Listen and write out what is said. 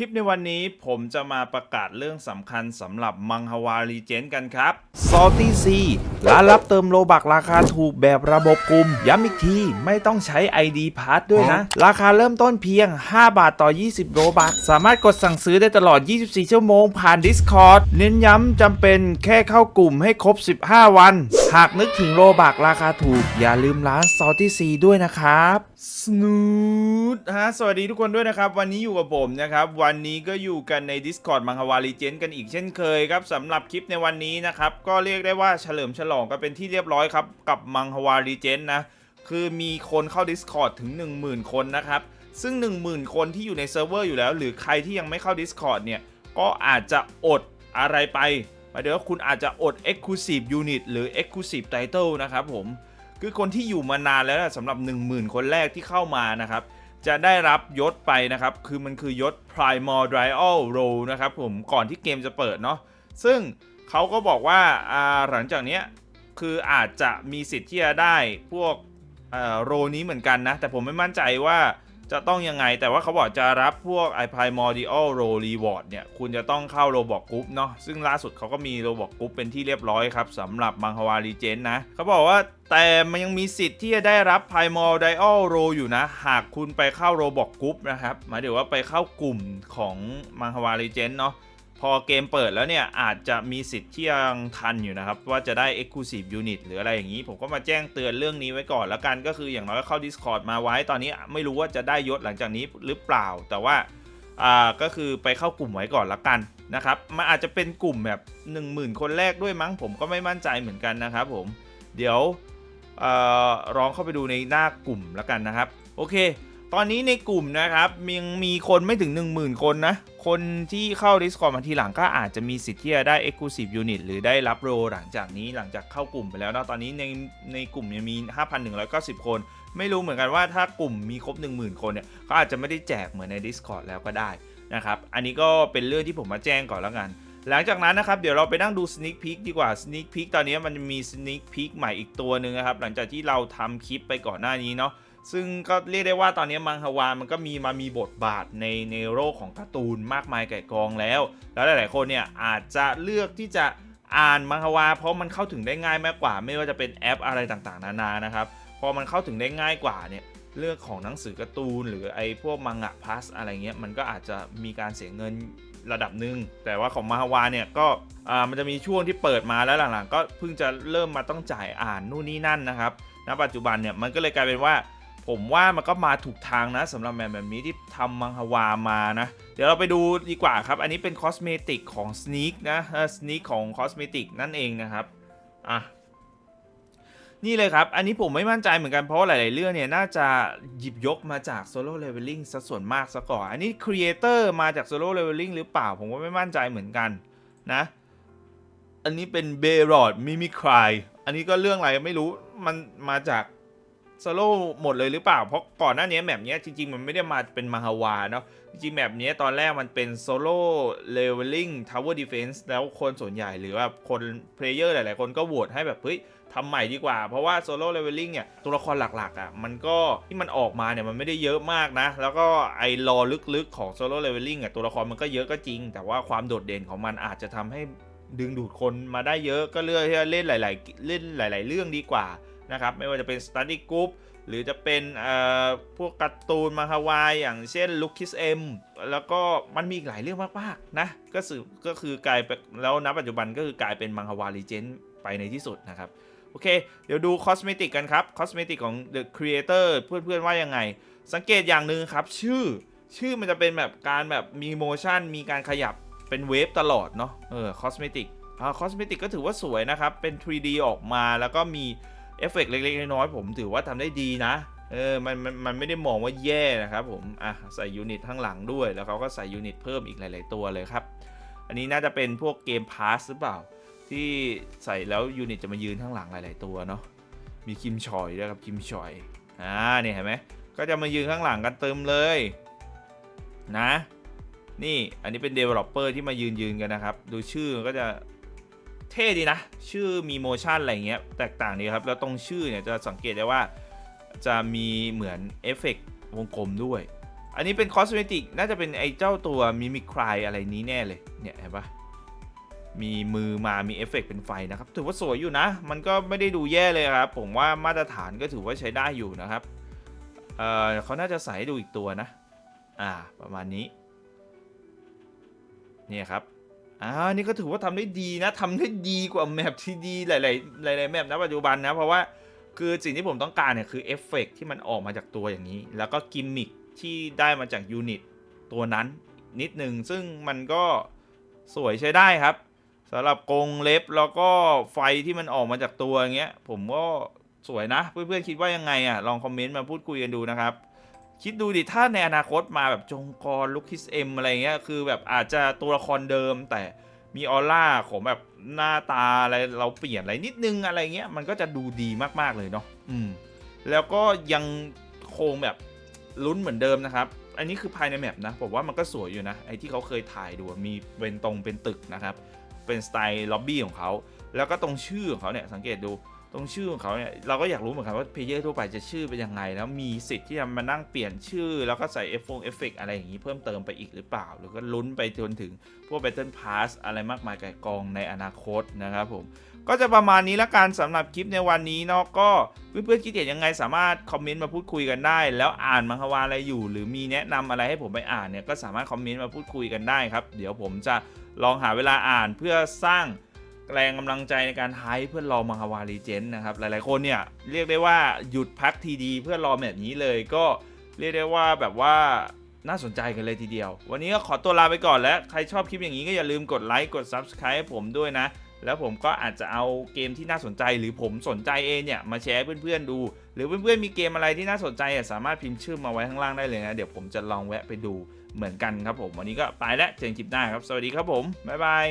ลิปในวันนี้ผมจะมาประกาศเรื่องสำคัญสำหรับมังฮวารีเจนกันครับ Salty C ร้านรับเติมโลบักราคาถูกแบบระบบกลุ่ม ย้ำอีกที ไม่ต้องใช้ ID p a s s ด้วยนะ ราคาเริ่มต้นเพียง 5 บาทต่อ 20 โลบัก สามารถกดสั่งซื้อได้ตลอด 24 ชั่วโมงผ่าน Discord เน้นย้ำจำเป็นแค่เข้ากลุ่มให้ครบ 15 วัน หากนึกถึงโลบักราคาถูก อย่าลืมร้าน Salty C ด้วยนะครับสนู ดฮะสวัสดีทุกคนด้วยนะครับ วันนี้อยู่กับผมนะครับ วันนี้ก็อยู่กันใน Discord มังควารีเจนกันอีกเช่นเคยครับสำหรับคลิปในวันนี้นะครับ ก็เรียกได้ว่าเฉลิมฉลองกันเป็นที่เรียบร้อยครับ กับมังควารีเจนนะ คือมีคนเข้า Discord ถึง 10,000 คนนะครับ ซึ่ง 10,000 คนที่อยู่ในเซิร์ฟเวอร์อยู่แล้ว หรือใครที่ยังไม่เข้า Discord เนี่ย ก็อาจจะอดอะไรไปหมายถึงว่าคุณอาจจะอด Exclusive Unit หรือ Exclusive Title นะครับผมคือคนที่อยู่มานานแล้วสำหรับ 10,000 คนแรกที่เข้ามานะครับ จะได้รับยศไปนะครับ คือมันคือยศ Primordial Role นะครับผมก่อนที่เกมจะเปิดเนาะซึ่งเขาก็บอกว่าหลังจากนี้คืออาจจะมีสิทธิ์ที่จะได้พวกโรนี้เหมือนกันนะ แต่ผมไม่มั่นใจว่า จะต้องยังไง แต่ว่าเขาบอกจะรับพวก i Primordial Role Reward เนี่ย คุณจะต้องเข้าโรบอกกรุ๊ปเนาะ ซึ่งล่าสุดเขาก็มีโรบอกกรุ๊ปเป็นที่เรียบร้อยครับสำหรับมังฮวารีเจนนะ เขาบอกว่าแต่มันยังมีสิทธิ์ที่จะได้รับ Primordial Role อยู่นะ หากคุณไปเข้าโรบอกกรุ๊ปนะครับ หมายถึงว่าไปเข้ากลุ่มของมังฮวารีเจนเนาะ พอเกมเปิดแล้วเนี่ย อาจจะมีสิทธิ์ที่ยังทันอยู่นะครับ ว่าจะได้ Exclusive Unit หรืออะไรอย่างนี้ ผมก็มาแจ้งเตือนเรื่องนี้ไว้ก่อนแล้วกันก็คืออย่างน้อยก็เข้า Discord มาไว้ตอนนี้ไม่รู้ว่าจะได้ยศหลังจากนี้หรือเปล่า แต่ว่าอ่าก็คือไปเข้ากลุ่มไว้ก่อนละกันนะครับมันอาจจะเป็นกลุ่มแบบ 10,000 คนแรกด้วยมั้งผมก็ไม่มั่นใจเหมือนกันนะครับผมเดี๋ยวเอ่อลองเข้าไปดูในหน้ากลุ่มและกันนะครับ โอเค ตอนนี้ในกลุ่มนะครับยังมีคนไม่ถึง 10,000 คนนะ คนที่เข้า Discord มาทีหลังก็อาจจะมีสิทธิ์ที่จะได้ Exclusive Unit หรือได้รับโรหลังจากนี้หลังจากเข้ากลุ่มไปแล้วนะตอนนี้ในในกลุ่มยังมี 5,190 คน ไม่รู้เหมือนกันว่าถ้ากลุ่มมีครบ 10,000 คนเนี่ยเขาอาจจะไม่ได้แจกเหมือนใน Discord แล้วก็ได้นะครับอันนี้ก็เป็นเรื่องที่ผมมาแจ้งก่อนแล้วกัน หลังจากนั้นนะครับเดี๋ยวเราไปนั่งดู Sneak Peek ดีกว่า Sneak Peek ตอนนี้มันจะมี Sneak Peek ใหม่อีกตัวหนึ่งนะครับหลังจากที่เราทำคลิปไปก่อนหน้านี้เนาะ ซึ่งก็เรียกได้ว่าตอนนี้มังฮวามันก็มีมามีบทบาทในในโลกของการ์ตูนมากมายไก่กองแล้ว แล้วหลาย ๆ คนเนี่ยอาจจะเลือกที่จะอ่านมังฮวา เพราะมันเข้าถึงได้ง่ายมากกว่า ไม่ว่าจะเป็นแอปอะไรต่างๆ นานานะครับพอมันเข้าถึงได้ง่ายกว่าเนี่ยเรื่องของหนังสือการ์ตูน หรือไอ้พวกมังงะพลัสอะไรเงี้ยมันก็อาจจะมีการเสียเงินระดับหนึ่งแต่ว่าของมังฮวาเนี่ยก็อ่ามันจะมีช่วงที่เปิดมาแล้วหลังๆ ก็เพิ่งจะเริ่มมาต้องจ่ายอ่านนู่นนี่นั่นนะครับณปัจจุบันเนี่ยมันก็เลยกลายเป็นว่า ผมว่ามันก็มาถูกทางนะสำหรับแบบแบบนี้ที่ทำมังฮวามานะ เดี๋ยวเราไปดูดีกว่าครับ อันนี้เป็นคอสเมติกของ Sneak นะสเน k ของคอสเมติกนั่นเองนะครับอะนี่เลยครับ อันนี้ผมไม่มั่นใจเหมือนกันเพราะหลาย ๆ เรื่องเนี่ย น่าจะหยิบยกมาจาก Solo Leveling ซะส่วนมากซะก่อน อันนี้ Creator มาจาก Solo Leveling หรือเปล่า ผมก็ไม่มั่นใจเหมือนกันนะ อันนี้เป็น b e r o d Mimicry อันนี้ก็เรื่องอะไรไม่รู้ มันมาจาก โซโล่หมดเลยหรือเปล่า เพราะก่อนหน้านี้แมปนี้จริงๆ มันไม่ได้มาเป็นมาฮาวาเนาะ จริงๆแมปนี้ตอนแรกมันเป็นโซโล่เลเวลลิ่งทาวเวอร์ดีเฟนส์แล้วคนส่วนใหญ่หรือว่าคนเพลเยอร์หลายๆ คนก็โหวตให้แบบเฮ้ยทำใหม่ดีกว่า เพราะว่าโซโล่เลเวลลิ่งเนี่ยตัวละครหลักๆอะมันก็ที่มันออกมาเนี่ยมันไม่ได้เยอะมากนะ แล้วก็ไอ้รอลึกๆของโซโล่เลเวลลิ่งอะตัวละครมันก็เยอะก็จริง แต่ว่าความโดดเด่นของมันอาจจะทำให้ดึงดูดคนมาได้เยอะก็เลือกที่จะเล่นหลาย ๆ เล่นหลาย ๆ เรื่องดีกว่า นะครับไม่ว่าจะเป็น Study Group หรือจะเป็นเอ่อพวกการ์ตูนมาฮาวายอย่างเช่น l u c คิสเอ็มแล้วก็มันมีอีกหลายเรื่องมากๆนะก็สือก็คือกลายแล้วณปัจจุบันก็คือกลายเป็นมังฮวารีเจนไปในที่สุดนะครับโอเค เดี๋ยวดูคอสเมติกกันครับคอสเมติกของ The Creator เพื่อนๆว่ายังไง สังเกตอย่างหนึ่งครับ ชื่อชื่อมันจะเป็นแบบการแบบมีโมชั่นมีการขยับเป็นเวฟตลอดเนาะเออคอสเมติกอ่าคอสเมติกก็ถือว่าสวยนะครับ เป็น 3D ออกมาแล้วก็มี เอฟเฟกต์เล็กๆน้อยๆผมถือว่าทำได้ดีนะ เออมันมันมันไม่ได้มองว่าแย่นะครับผม อะ ใส่ยูนิตข้างหลังด้วย แล้วเขาก็ใส่ยูนิตเพิ่มอีกหลาย ๆ ตัวเลยครับ อันนี้น่าจะเป็นพวกเกมพาสหรือเปล่า ที่ใส่แล้วยูนิตจะมายืนข้างหลังหลาย ๆ ตัวเนาะ มีคิมชอยด้วยครับคิมชอย อ่าเนี่ยเห็นไหมก็จะมายืนข้างหลังกันเติมเลย นะ นี่อันนี้เป็น developer ที่มายืนยืนกันนะครับ ดูชื่อก็จะ เท่ดีนะ ชื่อมีโมชั่นอะไรเงี้ยแตกต่างดีครับ แล้วตรงชื่อเนี่ยจะสังเกตได้ว่าจะมีเหมือนเอฟเฟกต์วงกลมด้วย อันนี้เป็นคอสเมติกน่าจะเป็นไอ้เจ้าตัวมิมิคลายอะไรนี้แน่เลย เนี่ยเห็นปะมีมือมามีเอฟเฟกต์เป็นไฟนะครับ ถือว่าสวยอยู่นะ มันก็ไม่ได้ดูแย่เลยครับ ผมว่ามาตรฐานก็ถือว่าใช้ได้อยู่นะครับเออเขาน่าจะใส่ให้ดูอีกตัวนะ อ่า ประมาณนี้ เนี่ยครับ อ่านี่ก็ถือว่าทำได้ดีนะทำได้ดีกว่าแมปที่ดีหลายๆหลายๆแมปนะปัจจุบันนะเพราะว่าคือสิ่งที่ผมต้องการเนี่ยคือเอฟเฟกต์ที่มันออกมาจากตัวอย่างนี้ แล้วก็กิมมิคที่ได้มาจากยูนิตตัวนั้นนิดหนึ่งซึ่งมันก็สวยใช้ได้ครับสำหรับกรงเล็บแล้วก็ไฟที่มันออกมาจากตัวอย่างเงี้ยผมก็สวยนะ เพื่อนๆคิดว่ายังไงอะลองคอมเมนต์มาพูดคุยกันดูนะครับ คิดดูดิถ้าในอนาคตมาแบบจงกรลุคคิสเอ็มอะไรเงี้ยคือแบบอาจจะตัวละครเดิมแต่มีออร่าของแบบหน้าตาอะไรเราเปลี่ยนอะไรนิดนึงอะไรเงี้ยมันก็จะดูดีมากๆเลยเนาะอืมแล้วก็ยังคงแบบลุ้นเหมือนเดิมนะครับ อันนี้คือภายในแมปนะผมว่ามันก็สวยอยู่นะไอ้ที่เขาเคยถ่ายดูมีเป็นตรงเป็นตึกนะครับ เป็นสไตล์ล็อบบี้ของเขาแล้วก็ตรงชื่อของเขาเนี่ยสังเกตดู ตรงชื่อของเขาเนี่ยเราก็อยากรู้เหมือนกันว่าเพลเยอร์ทั่วไปจะชื่อเป็นยังไง แล้วมีสิทธิ์ที่จะมานั่งเปลี่ยนชื่อ แล้วก็ใส่เอฟเอฟเฟกอะไรอย่างนี้เพิ่มเติมไปอีกหรือเปล่า หรือก็ลุ้นไปจนถึงพวก Battle Pass อะไรมากมายไก่กองในอนาคตนะครับผมก็จะประมาณนี้ละกันสำหรับคลิปในวันนี้เนาะก็เพื่อนๆคิดเห็นยังไงสามารถคอมเมนต์มาพูดคุยกันได้ แล้วอ่านมังควาอะไรอยู่ หรือมีแนะนำอะไรให้ผมไปอ่านเนี่ยก็สามารถคอมเมนต์มาพูดคุยกันได้ครับ เดี๋ยวผมจะลองหาเวลาอ่านเพื่อสร้าง แรงกำลังใจในการไฮเพื่อรอมังควารีเจนนะครับ หลายๆคนเนี่ยเรียกได้ว่าหยุดพักทีดีเพื่อรอแบบนี้เลยก็เรียกได้ว่าแบบว่าน่าสนใจกันเลยทีเดียว วันนี้ก็ขอตัวลาไปก่อนแล้ว ใครชอบคลิปอย่างนี้ก็อย่าลืมกดไลค์กด Subscribe ให้ผมด้วยนะ แล้วผมก็อาจจะเอาเกมที่น่าสนใจหรือผมสนใจเองเนี่ยมาแชร์เพื่อนๆดู หรือเพื่อนๆมีเกมอะไรที่น่าสนใจสามารถพิมพ์ชื่อมาไว้ข้างล่างได้เลยนะ เดี๋ยวผมจะลองแวะไปดูเหมือนกันครับผม วันนี้ก็ไปแล้วเจอกันคลิปหน้าครับ สวัสดีครับผมบ๊ายบาย